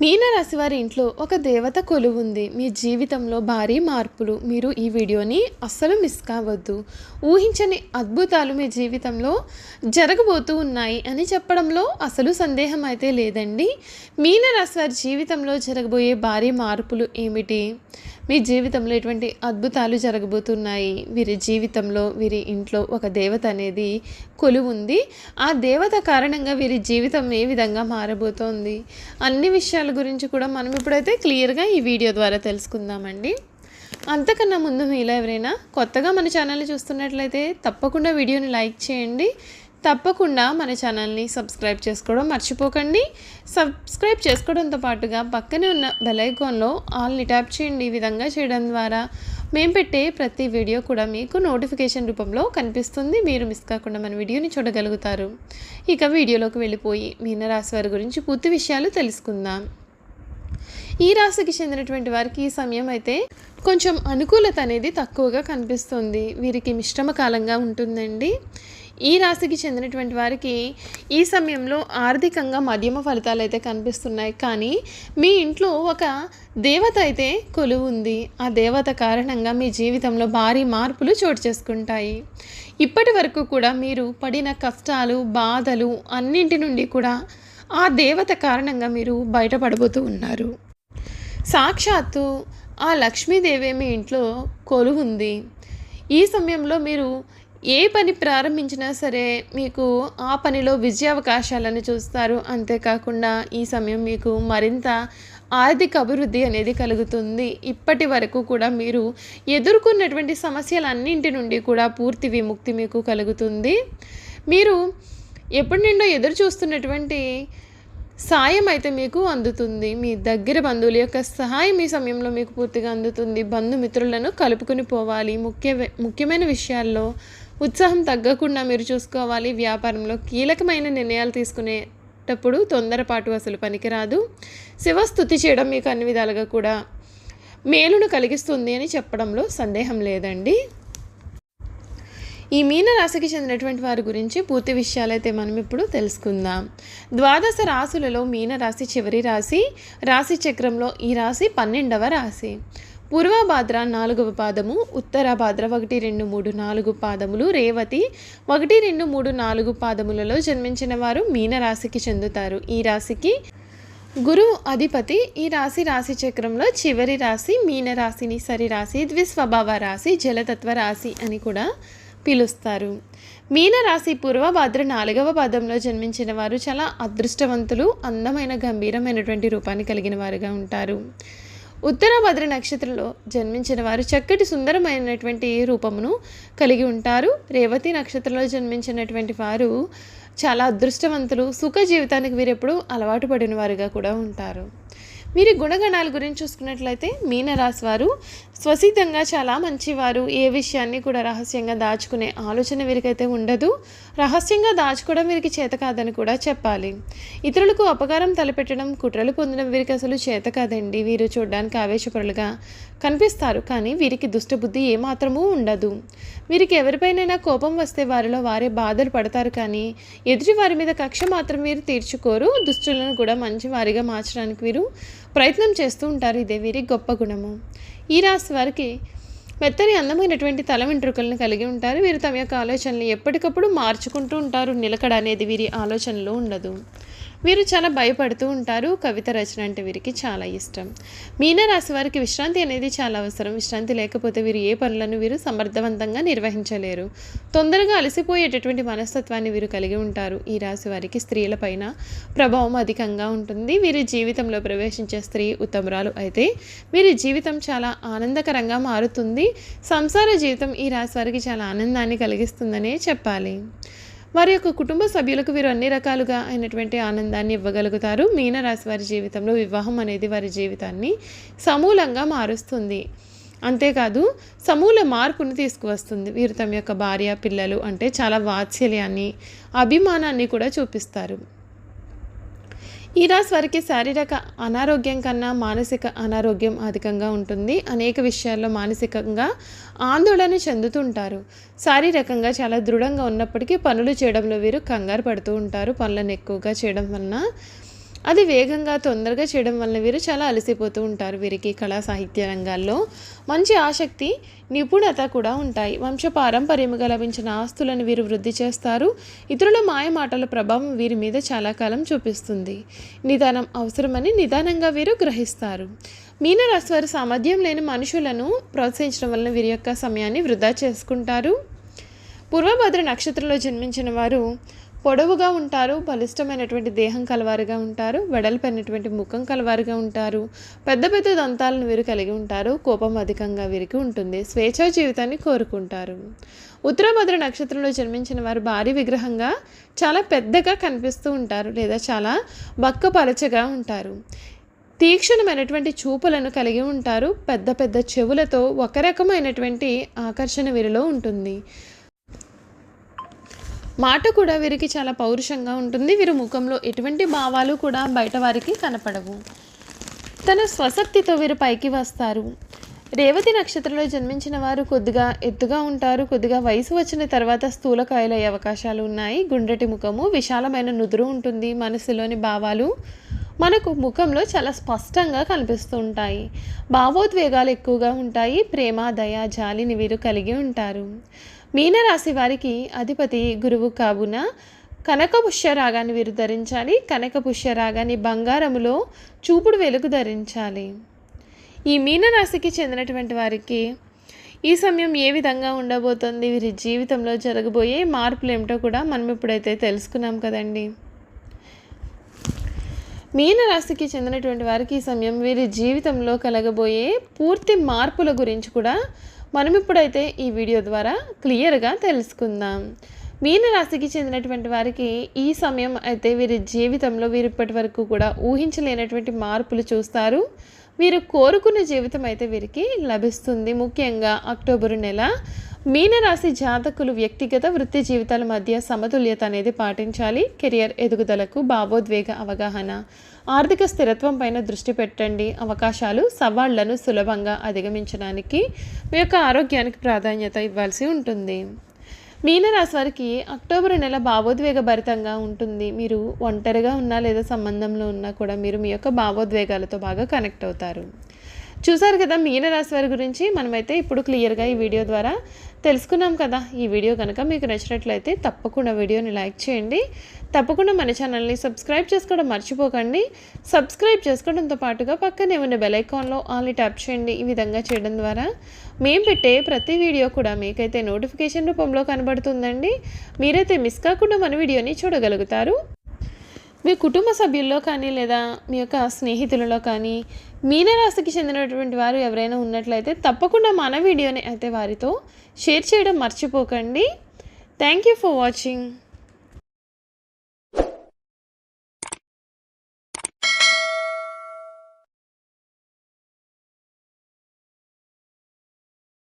మీనరాశి వారి ఇంట్లో ఒక దేవత కొలువు ఉంది. మీ జీవితంలో భారీ మార్పులు. మీరు ఈ వీడియోని అస్సలు మిస్ కావద్దు. ఊహించని అద్భుతాలు మీ జీవితంలో జరగబోతూ ఉన్నాయి అని చెప్పడంలో అసలు సందేహం అయితే లేదండి. మీనరాశి వారి జీవితంలో జరగబోయే భారీ మార్పులు ఏమిటి? మీ జీవితంలో ఎటువంటి అద్భుతాలు జరగబోతున్నాయి? వీరి జీవితంలో వీరి ఇంట్లో ఒక దేవత అనేది కొలువుంది. ఆ దేవత కారణంగా వీరి జీవితం ఏ విధంగా మారబోతోంది? అన్ని విషయాల గురించి కూడా మనం ఇప్పుడైతే క్లియర్గా ఈ వీడియో ద్వారా తెలుసుకుందామండి. అంతకన్నా ముందు మీలో ఎవరైనా కొత్తగా మన ఛానల్ని చూస్తున్నట్లయితే తప్పకుండా వీడియోని లైక్ చేయండి. తప్పకుండా మన ఛానల్ని సబ్స్క్రైబ్ చేసుకోవడం మర్చిపోకండి. సబ్స్క్రైబ్ చేసుకోవడంతో పాటుగా పక్కనే ఉన్న బెలైకాన్లో ఆల్ని ట్యాప్ చేయండి ఈ విధంగా చేయడం ద్వారా. మేము పెట్టే ప్రతి వీడియో కూడా మీకు నోటిఫికేషన్ రూపంలో కనిపిస్తుంది. మీరు మిస్ కాకుండా మన వీడియోని చూడగలుగుతారు. ఇక వీడియోలోకి వెళ్ళిపోయి మీనరాశి వారి గురించి పూర్తి విషయాలు తెలుసుకుందాం. ఈ రాశికి చెందినటువంటి వారికి ఈ సమయం అయితే కొంచెం అనుకూలత అనేది తక్కువగా కనిపిస్తుంది. వీరికి మిశ్రమ కాలంగా ఉంటుందండి. ఈ రాశికి చెందినటువంటి వారికి ఈ సమయంలో ఆర్థికంగా మధ్యమ ఫలితాలు అయితే కనిపిస్తున్నాయి. కానీ మీ ఇంట్లో ఒక దేవత అయితే కొలువు ఉంది. ఆ దేవత కారణంగా మీ జీవితంలో భారీ మార్పులు చోటు చేసుకుంటాయి. ఇప్పటి వరకు కూడా మీరు పడిన కష్టాలు బాధలు అన్నింటి నుండి కూడా ఆ దేవత కారణంగా మీరు బయటపడబోతూ ఉన్నారు. సాక్షాత్తు ఆ లక్ష్మీదేవి మీ ఇంట్లో కొలువు ఉంది. ఈ సమయంలో మీరు ఏ పని ప్రారంభించినా సరే మీకు ఆ పనిలో విజయావకాశాలను చూస్తారు. అంతేకాకుండా ఈ సమయం మీకు మరింత ఆర్థిక అభివృద్ధి అనేది కలుగుతుంది. ఇప్పటి వరకు కూడా మీరు ఎదుర్కొన్నటువంటి సమస్యలన్నింటి నుండి కూడా పూర్తి విముక్తి మీకు కలుగుతుంది. మీరు ఎప్పటి నుండో ఎదురు చూస్తున్నటువంటి సాయం అయితే మీకు అందుతుంది. మీ దగ్గర బంధువుల యొక్క సహాయం ఈ సమయంలో మీకు పూర్తిగా అందుతుంది. బంధుమిత్రులను కలుపుకొని పోవాలి. ముఖ్య ముఖ్యమైన విషయాల్లో ఉత్సాహం తగ్గకుండా మీరు చూసుకోవాలి. వ్యాపారంలో కీలకమైన నిర్ణయాలు తీసుకునేటప్పుడు తొందరపాటు అసలు పనికిరాదు. శివస్థుతి చేయడం మీకు అన్ని విధాలుగా కూడా మేలును కలిగిస్తుంది అని చెప్పడంలో సందేహం లేదండి. ఈ మీన రాశికి చెందినటువంటి వారి గురించి పూర్తి విషయాలైతే మనం ఇప్పుడు తెలుసుకుందాం. ద్వాదశ రాశులలో మీన రాశి చివరి రాశి రాశి చక్రంలో ఈ రాశి పన్నెండవ రాశి. పూర్వభాద్ర నాలుగవ పాదము ఉత్తరాభాద్ర ఒకటి రెండు మూడు నాలుగు పాదములు రేవతి ఒకటి రెండు మూడు నాలుగు పాదములలో జన్మించిన వారు మీనరాశికి చెందుతారు. ఈ రాశికి గురువు అధిపతి ఈ రాశి రాశి చక్రంలో చివరి రాశి మీనరాశిని సరిరాశి సరి రాశి ద్విస్వభావ రాశి జలతత్వ రాశి అని కూడా పిలుస్తారు. మీనరాశి పూర్వభాద్ర నాలుగవ పాదంలో జన్మించిన వారు చాలా అదృష్టవంతులు అందమైన గంభీరమైనటువంటి రూపాన్ని కలిగిన వారుగా ఉంటారు. ఉత్తరాభద్ర నక్షత్రంలో జన్మించిన వారు చక్కటి సుందరమైనటువంటి రూపమును కలిగి ఉంటారు. రేవతి నక్షత్రంలో జన్మించినటువంటి వారు చాలా అదృష్టవంతులు సుఖ జీవితానికి వీరెప్పుడు అలవాటు పడిన వారుగా కూడా ఉంటారు. వీరి గుణగణాల గురించి చూసుకున్నట్లయితే మీనరాశి వారు స్వసిద్ధంగా చాలా మంచివారు. ఏ విషయాన్ని కూడా రహస్యంగా దాచుకునే ఆలోచన వీరికైతే ఉండదు. రహస్యంగా దాచుకోవడం వీరికి చేత కాదని కూడా చెప్పాలి. ఇతరులకు అపకారం తలపెట్టడం కుట్రలు పొందడం వీరికి అసలు చేత కాదండి. వీరు చూడడానికి ఆవేశపరులుగా కనిపిస్తారు. కానీ వీరికి దుష్టబుద్ధి ఏమాత్రమూ ఉండదు. వీరికి ఎవరిపైనైనా కోపం వస్తే వారిలో వారే బాధలు పడతారు. కానీ ఎదుటి వారి మీద కక్ష మాత్రం వీరు తీర్చుకోరు. దుష్టులను కూడా మంచి వారిగా మార్చడానికి వీరు ప్రయత్నం చేస్తూ ఉంటారు ఇదే వీరి గొప్ప గుణము. ఈ రాశి వారికి మెత్తని అందమైనటువంటి తల వెంట్రుకలను కలిగి ఉంటారు. వీరు తమ యొక్క ఆలోచనలు ఎప్పటికప్పుడు మార్చుకుంటూ ఉంటారు. నిలకడ అనేది వీరి ఆలోచనలో ఉండదు. వీరు చాలా భయపడుతూ ఉంటారు. కవిత రచన అంటే వీరికి చాలా ఇష్టం. మీనరాశి వారికి విశ్రాంతి అనేది చాలా అవసరం. విశ్రాంతి లేకపోతే వీరు ఏ పనులను వీరు సమర్థవంతంగా నిర్వహించలేరు. తొందరగా అలసిపోయేటటువంటి మనస్తత్వాన్ని వీరు కలిగి ఉంటారు. ఈ రాశి వారికి స్త్రీల పైన ప్రభావం అధికంగా ఉంటుంది. వీరి జీవితంలో ప్రవేశించే స్త్రీ ఉత్తమరాలు అయితే వీరి జీవితం చాలా ఆనందకరంగా మారుతుంది. సంసార జీవితం ఈ రాశి వారికి చాలా ఆనందాన్ని కలిగిస్తుందనే చెప్పాలి. వారి యొక్క కుటుంబ సభ్యులకు వీరు అన్ని రకాలుగా అయినటువంటి ఆనందాన్ని ఇవ్వగలుగుతారు. మీనరాశి వారి జీవితంలో వివాహం అనేది వారి జీవితాన్ని సమూలంగా మారుస్తుంది. అంతేకాదు సమూల మార్పును తీసుకువస్తుంది. వీరు తమ యొక్క భార్య పిల్లలు అంటే చాలా వాత్సల్యాన్ని అభిమానాన్ని కూడా చూపిస్తారు. ఈ రాశి వారికి శారీరక అనారోగ్యం కన్నా మానసిక అనారోగ్యం అధికంగా ఉంటుంది. అనేక విషయాల్లో మానసికంగా ఆందోళన చెందుతుంటారు. శారీరకంగా చాలా దృఢంగా ఉన్నప్పటికీ పనులు చేయడంలో వీరు కంగారు పడుతూ ఉంటారు. పనులను ఎక్కువగా చేయడం వలన అది వేగంగా తొందరగా చేయడం వలన వీరు చాలా అలసిపోతూ ఉంటారు వీరికి కళా సాహిత్య రంగాల్లో. మంచి ఆసక్తి నిపుణత కూడా ఉంటాయి. వంశ పారంపర్యముగా లభించిన ఆస్తులను వీరు వృద్ధి చేస్తారు. ఇతరుల మాయమాటల ప్రభావం వీరి మీద చాలా కాలం చూపిస్తుంది. నిదానం అవసరమని నిదానంగా వీరు గ్రహిస్తారు. మీనరాశి వారి సామర్థ్యం లేని మనుషులను ప్రోత్సహించడం వలన వీరి యొక్క సమయాన్ని వృధా చేసుకుంటారు. పూర్వభద్ర నక్షత్రంలో జన్మించిన వారు పొడవుగా ఉంటారు బలిష్టమైనటువంటి దేహం కలవారుగా ఉంటారు వెడల్పైనటువంటి ముఖం కలవారుగా ఉంటారు పెద్ద పెద్ద దంతాలను వీరు కలిగి ఉంటారు కోపం అధికంగా వీరికి ఉంటుంది స్వేచ్ఛా జీవితాన్ని కోరుకుంటారు. ఉత్తరభద్ర నక్షత్రంలో జన్మించిన వారు భారీ విగ్రహంగా చాలా పెద్దగా కనిపిస్తూ ఉంటారు లేదా చాలా బక్కపలచగా ఉంటారు. తీక్షణమైనటువంటి చూపులను కలిగి ఉంటారు పెద్ద పెద్ద చెవులతో ఒక రకమైనటువంటి ఆకర్షణ వీరిలో ఉంటుంది. మాట కూడా వీరికి చాలా పౌరుషంగా ఉంటుంది. వీరి ముఖంలో ఎటువంటి భావాలు కూడా బయట వారికి కనపడవు. తన స్వశక్తితో వీరు పైకి వస్తారు. రేవతి నక్షత్రంలో జన్మించిన వారు కొద్దిగా ఎత్తుగా ఉంటారు. కొద్దిగా వయసు వచ్చిన తర్వాత స్థూలకాయలయ్యే అవకాశాలు ఉన్నాయి. గుండ్రటి ముఖము విశాలమైన నుదురు ఉంటుంది. మనసులోని భావాలు మనకు ముఖంలో చాలా స్పష్టంగా కనిపిస్తూ ఉంటాయి. భావోద్వేగాలు ఎక్కువగా ఉంటాయి. ప్రేమ దయ జాలిని వీరు కలిగి ఉంటారు. మీనరాశి వారికి అధిపతి గురువు కావున కనక పుష్యరాగాన్ని వీరు ధరించాలి. కనక పుష్యరాగాన్ని బంగారములో చూపుడు వెలుగు ధరించాలి. ఈ మీనరాశికి చెందినటువంటి వారికి ఈ సమయం ఏ విధంగా ఉండబోతోంది? వీరి జీవితంలో జరగబోయే మార్పులు ఏమిటో కూడా మనం ఇప్పుడైతే తెలుసుకున్నాం కదండి. మీనరాశికి చెందినటువంటి వారికి ఈ సమయం వీరి జీవితంలో కలగబోయే పూర్తి మార్పుల గురించి కూడా మనం ఇప్పుడైతే ఈ వీడియో ద్వారా క్లియర్గా తెలుసుకుందాం. మీనరాశికి చెందినటువంటి వారికి ఈ సమయం అయితే వీరి జీవితంలో వీరు ఇప్పటి వరకు కూడా ఊహించలేనటువంటి మార్పులు చూస్తారు. వీరు కోరుకున్న జీవితం అయితే వీరికి లభిస్తుంది. ముఖ్యంగా అక్టోబరు నెల మీనరాశి జాతకులు వ్యక్తిగత వృత్తి జీవితాల మధ్య సమతుల్యత అనేది పాటించాలి. కెరియర్ ఎదుగుదలకు భావోద్వేగ అవగాహన ఆర్థిక స్థిరత్వం పైన దృష్టి పెట్టండి. అవకాశాలు సవాళ్ళను సులభంగా అధిగమించడానికి మీ యొక్క ఆరోగ్యానికి ప్రాధాన్యత ఇవ్వాల్సి ఉంటుంది. మీనరాశి వారికి అక్టోబర్ నెల భావోద్వేగ భరితంగా ఉంటుంది. మీరు ఒంటరిగా ఉన్నా లేదా సంబంధంలో ఉన్నా కూడా మీరు మీ యొక్క భావోద్వేగాలతో బాగా కనెక్ట్ అవుతారు. చూసారు కదా మీనరాశి వారి గురించి మనమైతే ఇప్పుడు క్లియర్గా ఈ వీడియో ద్వారా తెలుసుకున్నాం కదా. ఈ వీడియో కనుక మీకు నచ్చినట్లయితే తప్పకుండా వీడియోని లైక్ చేయండి. తప్పకుండా మన ఛానల్ని సబ్స్క్రైబ్ చేసుకోవడం మర్చిపోకండి. సబ్స్క్రైబ్ చేసుకోవడంతో పాటుగా పక్కనే ఉన్న బెల్ ఐకాన్లో ఆల్ని ట్యాప్ చేయండి. ఈ విధంగా చేయడం ద్వారా మేము పెట్టే ప్రతి వీడియో కూడా మీకైతే నోటిఫికేషన్ రూపంలో కనబడుతుందండి. మీరైతే మిస్ కాకుండా మన వీడియోని చూడగలుగుతారు. మీ కుటుంబ సభ్యుల్లో కానీ లేదా మీ యొక్క స్నేహితులలో కానీ మీనరాశికి చెందినటువంటి వారు ఎవరైనా ఉన్నట్లయితే తప్పకుండా మన వీడియోని అయితే వారితో షేర్ చేయడం మర్చిపోకండి. Thank you for watching